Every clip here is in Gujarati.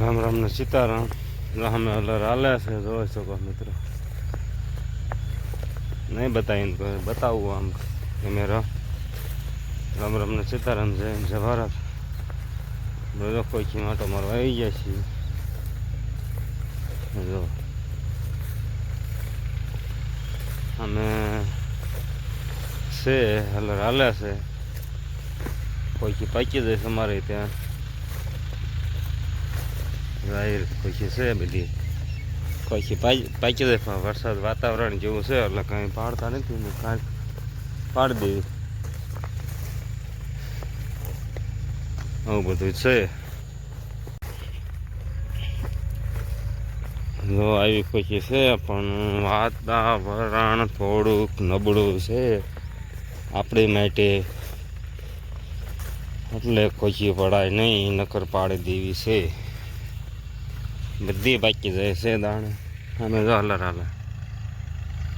રામ રામને સીતારામ. રામે અલર હાલે છે જોઈ શકો મિત્રો. નહીં બતાવીને કોઈ બતાવવું આમ કેમેરા રામ રામને સીતારામ હિન્દ, જય ભારત. બધો કોઈ માટો મારવા આવી ગયા છીએ. જો. અમે છે હલર હાલે છે. કોઈ પાકી જઈશ અમારે ત્યાં. જાહેર કોઈ છે બધી? કોઈ પાકી જાય પણ વરસાદ વાતાવરણ જેવું છે, એટલે કાંઈ પાડતા નથી ને કાંઈ પાડી દેવી આવું બધું છે. જો આવી ખુશી છે પણ વાતાવરણ થોડુંક નબળું છે આપણી માટે. એટલે ખુશી પડાય નહીં, નકર પાડી દેવી છે. બધી બાકી જાય છે દાણે. અમે જો હલર હાલે.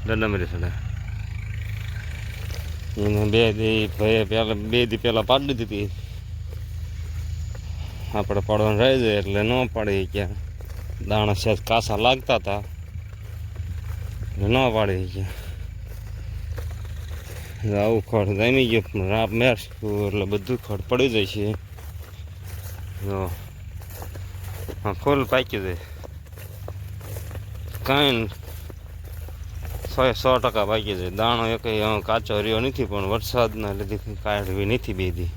દંડમરી સડે એને બે દી ભાઈએ પહેલાં, બે દી પહેલાં પાડી દીધી આપણે પાડવાનું રહી જાય એટલે ન પાડી ગયા દાણા છે કાસા લાગતા હતા. ન પાડી ગયા આવું ખડ જામી ગયું. રાપ મેર એટલે બધું ખડ પડી જાય છે. જો. ફૂલ પાકી છે. કાંઈ સો સો ટકા પાકી જાય દાણો એક કાચો રહ્યો નથી, પણ વરસાદના લીધે કાઢવી નથી બેધી.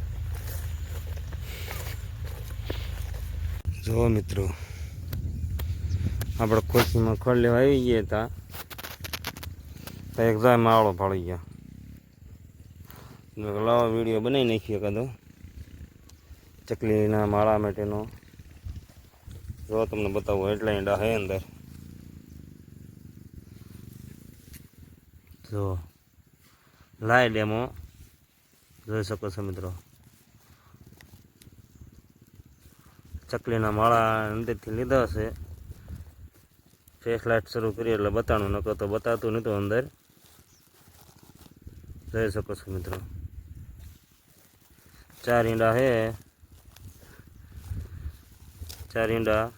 જો મિત્રો, આપણે ખુશીમાં ખોળ લેવા આવી ગયા હતા. તો એક્ઝામ આવડો ફાળી ગયા. લાવો વીડિયો બનાવી નાખીએ તો ચકલીના માળા માટેનો. જો તમને બતાવું એટલા ઈંડા હે અંદર. જો લાય ડેમો જોઈ શકો છો મિત્રો. ચકલીના માળા અંદરથી લીધા છે. ફેસ લાઇટ શરૂ કરી એટલે બતાણું, નકર તો બતાતું નહોતું અંદર. જોઈ શકો છો મિત્રો. ચાર ઈંડા છે ચાર ઈંડા.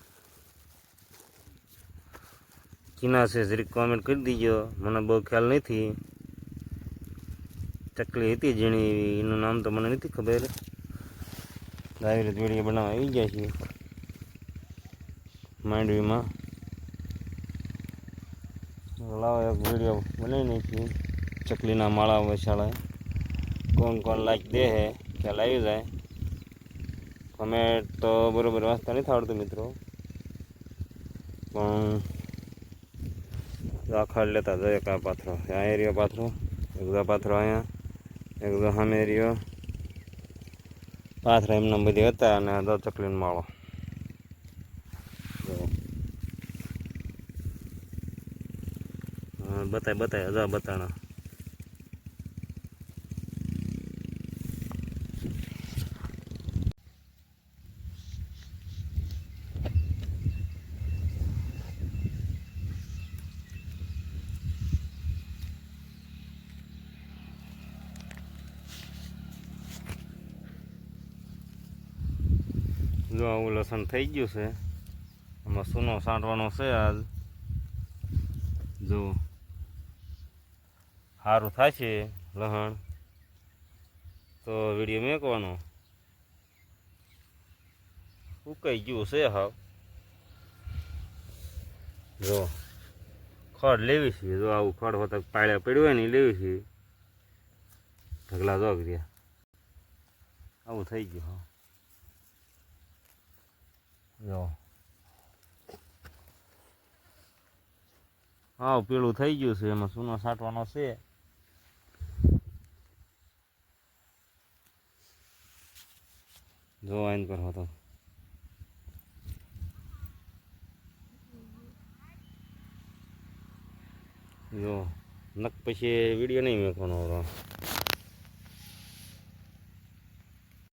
ચીના છે, જરીક કોમેન્ટ કરી દીજો. મને બહુ ખ્યાલ નથી. ચકલી હતી જેની એનું નામ તો મને નથી ખબર. આવી રીતે વીડિયો બનાવવા આવી ગયા છીએ. માંડવીમાં. લાવો એક વીડિયો બનાવી નાખીએ. ચકલીના માળા વસાળા. કોણ કોણ લાઈક દે હે, ખ્યાલ આવી જાય. કમેન્ટ તો બરોબર વાંચતા નથી આવડતું મિત્રો. પણ આખા લેતા જાય કા પાથરો. આ રહ્યો પાથરો, એક એકદા પાથરો અહીંયા, એક એકદો સામે રહ્યો પાથરા એમના બધી હતા અને દો ચકલીનો માળો. બતાય બતાય હજા બતાણા. જો આવું લસણ થઈ ગયું છે. એમાં સૂનો સાંટવાનો છે આજ જો સારું થશે લહણ. તો વીડિયો મેકવાનો. ઉકાઈ ગયું છે હાવ. જો ખડ લેવી છે. જો આવું ખડ હોતા પાળ્યા પડ્યું હોય ને લેવી છે. ઢગલા જોગ રહ્યા આવું થઈ ગયું, હા. જો. હા, પેલું થઈ ગયું છે, એમાં સૂનો છાંટવાનો છે. જો, આઈન પર હતો જો, નક પછી વીડિયો નહીં મેકવાનો